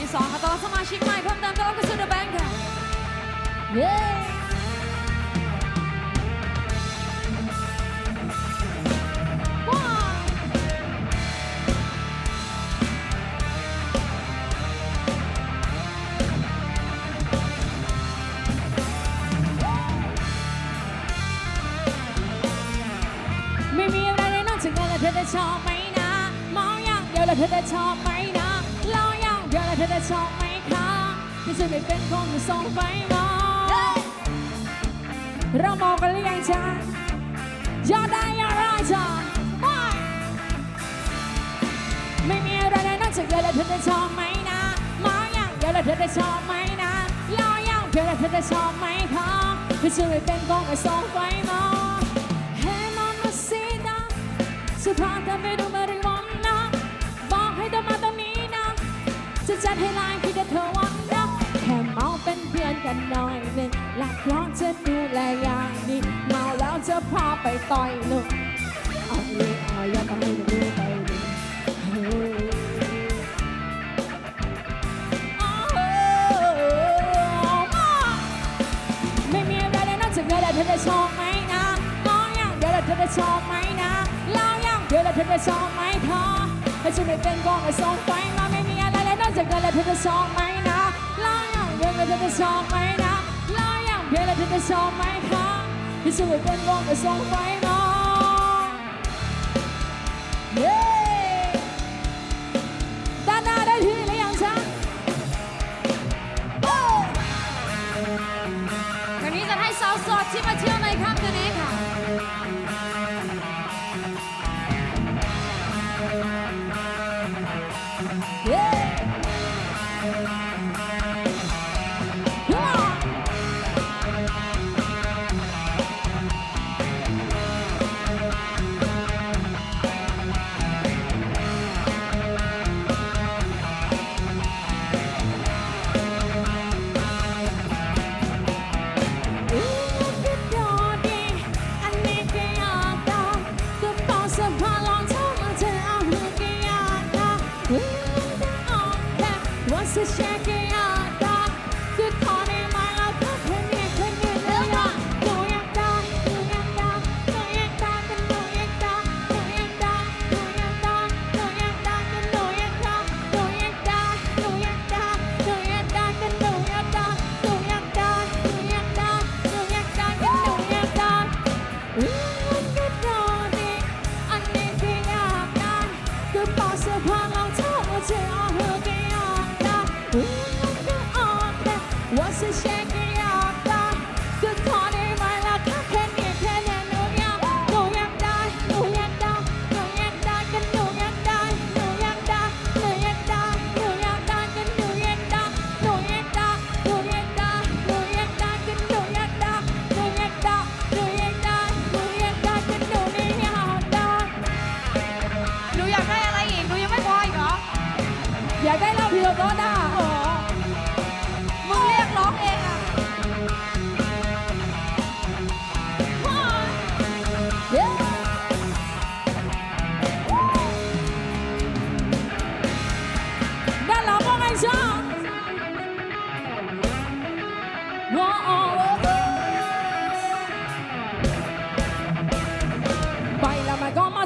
ที่สองค่ะต้อนรับสมาชิกใหม่เพิ่มเติมต้อนรับเข้าสู่ The Bank ค่ะเย้ ที่จะไม่เป็นคนที่ส่งไฟมองเรามองกันหรือยังจ๊ะยอดได้ยอดได้จ้ะไม่มีอะไรเลยนอกจากเธอและเธอจะชอบไหมนะมองอย่างเดียวแล้วเธอจะชอบไหมนะรออย่างเดียวแล้วเธอจะชอบไหมคะที่จะไม่เป็นกองกับสองไฟมอง Hey mamacita สุภาพเธอไม่ดูมาริวันนะบอกให้เธอมาตรงนี้นะจะจัดให้ลน์ที่เธอ อนกันหน่อยหนึ่งหลักร้องจะดูแลอย่างดีเมาแล้วจะพาไปต่อยหนุ่มเอาเลยเอาอย่าต้องให้ดูไปดิเฮ้ยอ้าวมาไม่มีอะไรเลยนอกจากเธอแล้วเธอจะชอบไหมนะมองอย่างเดียวแล้วเธอจะชอบไหมนะเล่าอย่างเดียวแล้วเธอจะชอบไหมเธอให้ฉันไม่เป็นกองกับส่งไฟมาไม่มีอะไรเลยนอกจากเธอแล้วเธอจะชอบไหม อย่างเธอจะชอบไหมนะเล่าอย่างเดียวแล้วเธอจะชอบไหมคะให้ฉันไม่เป็นกองกับส่งไฟมาเย้ด้านหน้าได้ที่หรือยังจ๊ะโอ้วันนี้จะให้สาวโสดที่มาเที่ยวในค่ำคืนนี้ค่ะ What's the shake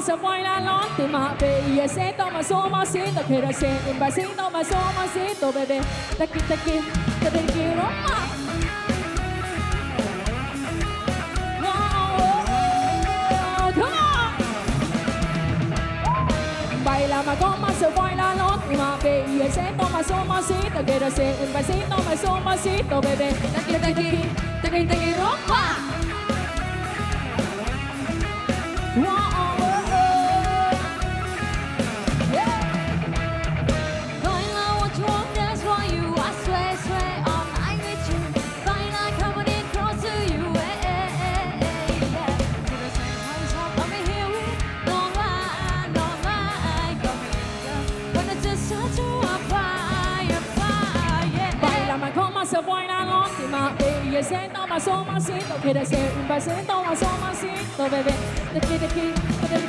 什么啦？浪的马背，一些多么多么些，多开了些，一百些多么多么些，多贝贝，哒叽哒叽，哒贝叽罗马。Bailama como se baila la última vez Y ese toma su masito Quiero ser un besito, me masito, bebé Taqui, taqui, taqui, rompa ser un besito más su masito Bebé, te quiero, te quiero, te quiero más Wow,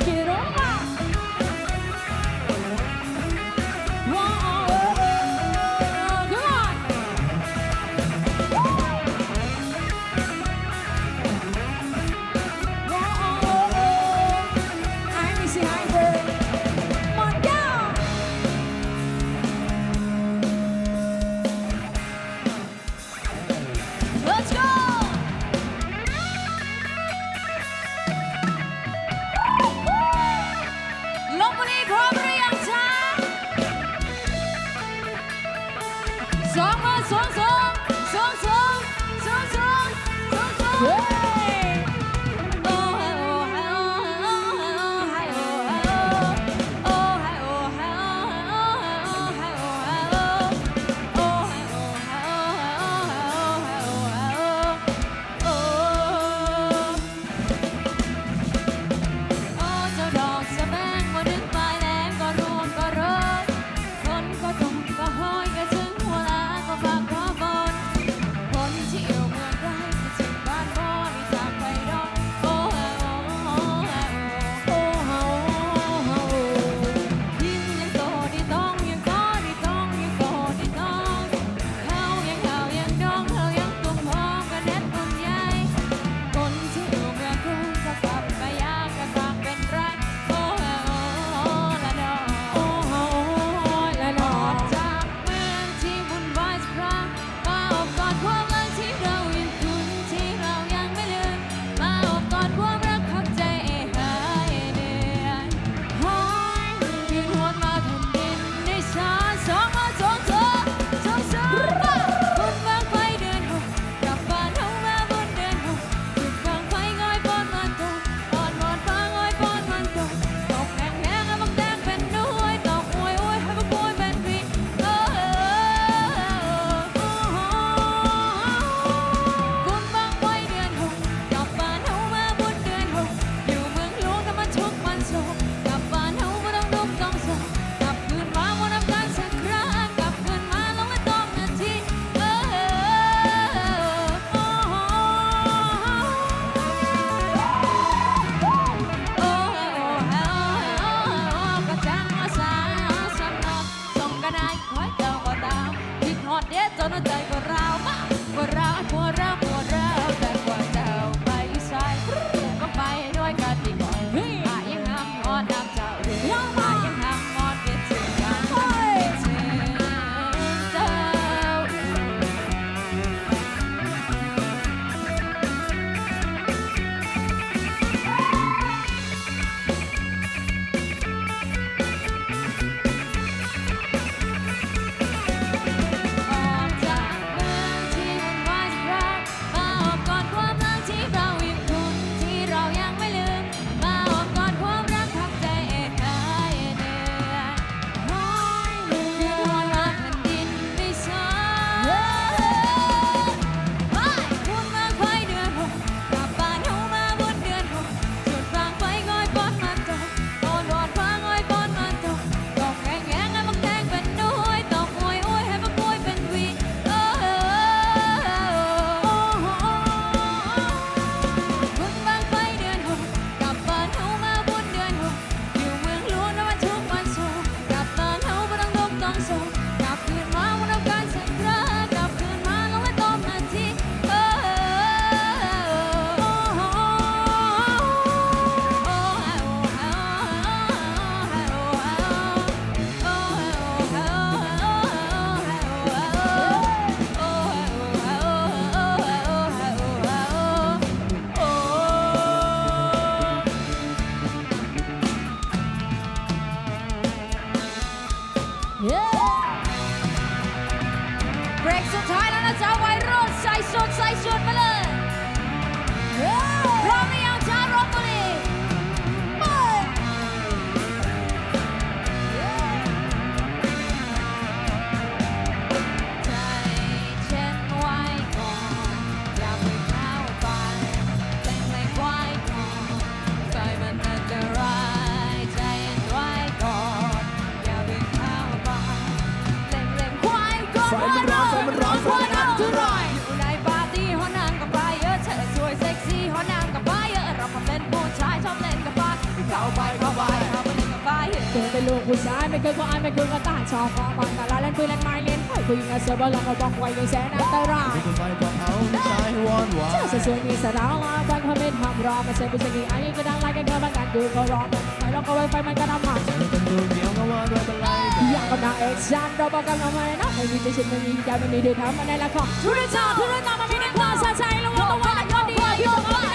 คุยงานเสือบอลลองก็บอกไว้ยังแสนอันตรายมีคนไฟบอกเขาไม่ใช่ให้วอนวาเธอยสวยมีสาระลากันเขาไม่ทำรอมาเซฟไปเซกีไอ้ก็ดังไล่กันเธอมากันดูก็ร้องไม่ร้องก็ไวไฟมันก็ทำมันเธอเป็นดูเหนียวก็ว่าด้วยเป็นไรอยากกับนางเอกฉันเราบอกกันเราไมนะไม่มีใจฉันไม่มีใจไม่มีเดือดทำมาในละครทุเรศทุเรศมันไม่ได้ความสะใจแล้วว่าต้องว่าแต่คนดีพี่ต้องเอา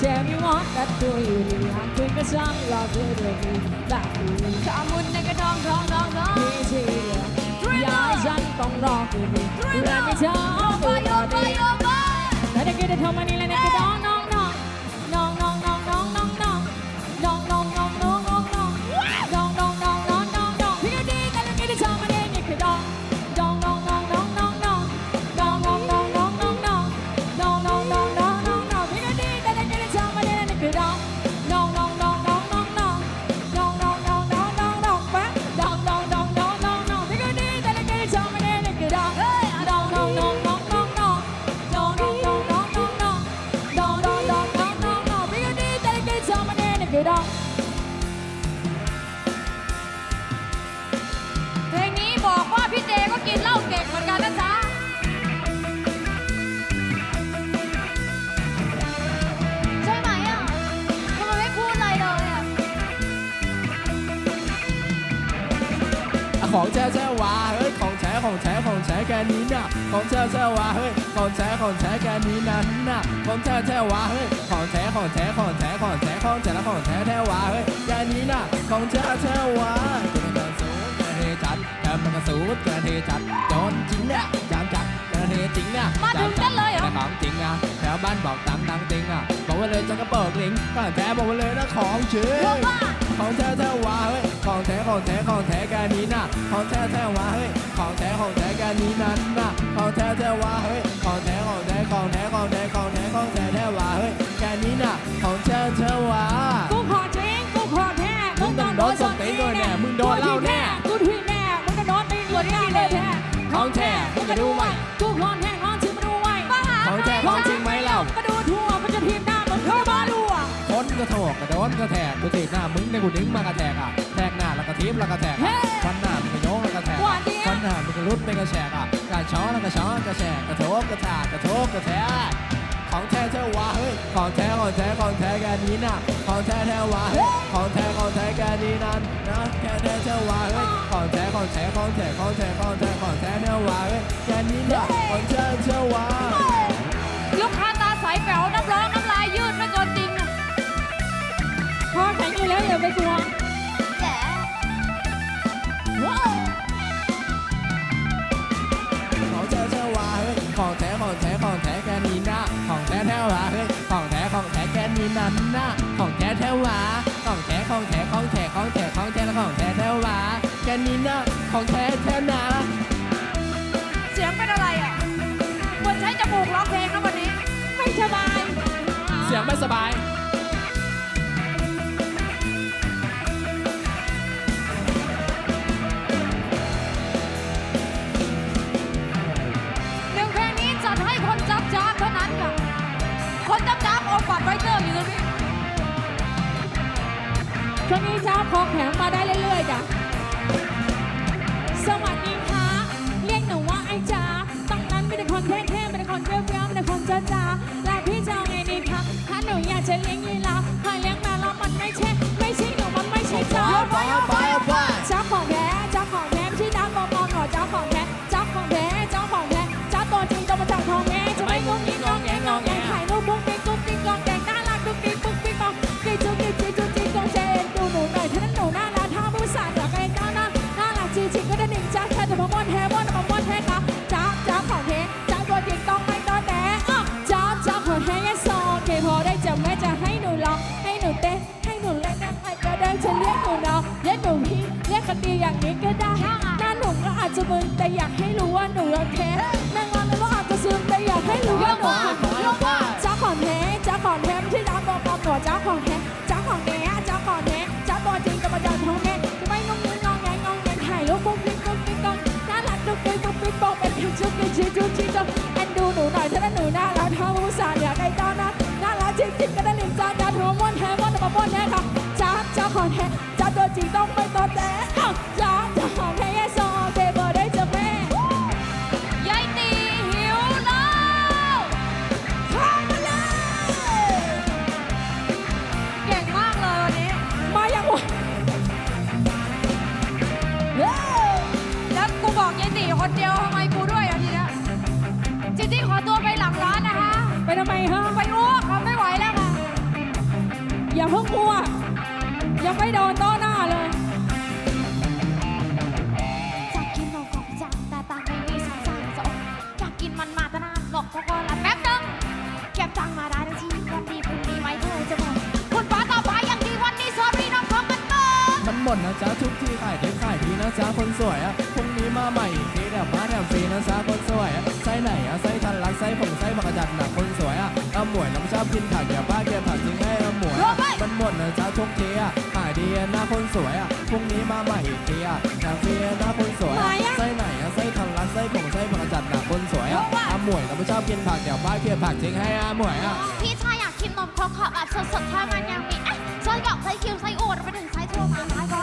Tell me what that do you ช่างหลอกเธอด้วบมือตาคุณทำบุญในกระดองทองทองทองที่เที่ยวยายฉันต้องรอคืนนี้และไม่เช้าไปโยไปโยไปแต่ได้กิด้ทองมานี่แล้ว ของแท้แท้หวาเฮ้ยของแท้ของแท้ของแท้แกนี้น่ะของแท้แท้หวาเฮ้ยของแท้ของแท้แกนี้นั้นน่ะของแท้แท้หวาเฮ้ยของแท้ของแท้ของแท้ของแท้ของแท้และของแท้แท้หวาเฮ้ยแกนี้น่ะของแท้แท้หวาจะเป็นการสูงกระเทจัดแต่มันก็สูงกระเทจัดโดนจริงเนี่ยจามจัดกระเทจริงเนี่ยมาถึงกันเลยเหรอแต่ของจริงอะแถวบ้านบอกตังตังจริงอะบอกไว้เลยจะกระเปิกลิงก็แท้บอกไว้เลยนะของจริงโยบ้า ของแท้แท้วาเฮ้ยของแท้ของแท้ของแท้แกนี้น่ะของแท้แท้วาเฮ้ยของแท้ของแท้แกนี้นั้นน่ะของแท้แท้วาเฮ้ยของแท้ของแท้ของแท้ของแท้ของแท้ของแท้แท้วาเฮ้ยแกนี้น่ะของแท้แท้วากูขอจริงกูขอแท้มึงต้องโดนสตีนด้วยแน่มึงโดนเล้าแน่กูถุยแน่มึงก็โดนตีนด้วแน่เลยแท้ของแท้มึงก็ดูไว้กู ก็โถกกระโดนกระแทกกูถีบหน้ามึงในกูดึงมากระแทกอะแทกหน้าแล้วก็ทีบแล้วก็แทกอะฟันหน้ามึงก็โยงแล้วก็แทกฟันหน้ามึงก็รุดเป็นกระแฉกอะการช้อนแล้วก็ช้อนกระแฉกกระโถกกระถากกระโถกกระแทกของแท้แท้วะเฮ้ยของแท้ของแท้ของแท้แกนี้น่ะของแท้แท้วะเฮ้ยของแท้ของแท้แกนี้นั่นนะแท้แท้แท้วะเฮ้ยของแท้ของแท้ของแท้ของแท้ของแท้ของแท้แท้วะเฮ้ยแกนี้น่ะของแท้แท้วะลูกค้าตาใสแป๋วน้ำร้องน้ำ พอแข็งอยู่แล้วอย่าไปกลัวแจ๋ว้าวของแท้แท้วะเฮ้ยของแท้ของแท้ของแท้แกนี้น่ะของแท้แท้วะเฮ้ยของแท้ของแท้แกนี้นั้นนะของแท้แท้วะของแท้ของแท้ของแท้ของแท้ของแท้แล้วของแท้แท้วะแกนี้น่ะของแท้ จ้าพอแข็งมาได้เรื่อยๆจ้ะ มึงแต่อยากให้รู้ว่าหนูรักเธอ ดมันหมดนะจ๊ะทุกที่ขายได้ขายดีนะจ๊ะคนสวยอะพรุ่งนี้มาใหม่อีกทีแถมมาแถมฟรีนะจ๊ะคนสวยอะไส้ไหนอะไส้ทันรักไส้ผงไส้ผักกระจัดหนักคนสวยอะเอาหมวยน้ำชอบกินผักอย่าบ้าแกผักจริงให้เอาหมวยอะมันหมดนะจ๊ะทุกทีอะขายดีอะหน้าคนสวยอะพรุ่งนี้มาใหม่อีกทีอะแถมฟรีอะหน้าคนสวยอะไส้ไหนอะไส้ทันรักไส้ผงไส้ผักกระจัดหนักคนสวยอะเอาหมวยน้ำชอบกินผักอย่าบ้าแกผักจริงให้เอาหมวยอะพี่ชายอยากกินนมครกขอแบบสดๆถ้ามันยังมีเอ๊ะไส้กรอกไส้คิวไส้โอดไปถึงไส้ทั่วมาหล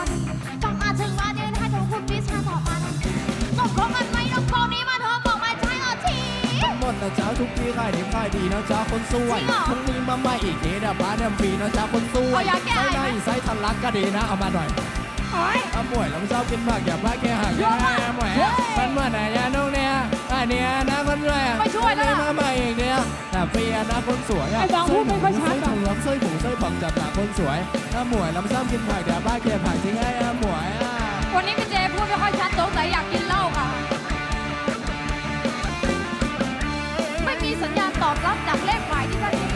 นมครกมันไหมนมครกนี้มาเถอะบอกมาใช้เอาทีหมดนะจ๊ะทุกที่ขายดีขายดีนะจ๊ะคนสวยจริงเหรอพรุ่งนี้มาใหม่อีกทีเดี๋ยวบ้านแถมฟรีนะจ๊ะคนสวยเอายาแก้ไส้ไอในไหมไส้ทันรักก็ดีนะเอามาหน่อยโอ้ยเอาหมวยเราไม่ชอบกินผักอย่าบ้าแกหักแย่หมวยมันเหมือนไหนยานุ่งเนี่ยอันเนี้ยนะคนสวยอะไม่ช่วยแล้วล่ะมาใหม่อีกเนี่ยแต่ฟรีอะนะคนสวยอะไอ้บางพูดไม่ค่อยชัดไส้อะถุงล้ำไส้ผงไส้ผักจัดหนักคนสวยเอาหมวยเราไม่ชอบกินผักอย่าบ้าแกผักจริงไงเอาหมวยอะวันนี้พี่เจพูดไม่ค่อยชัดสงสัยอยากกินเหล้าค่ะ มีสัญญาณตอบรับจากเลขหมายที่ท่าน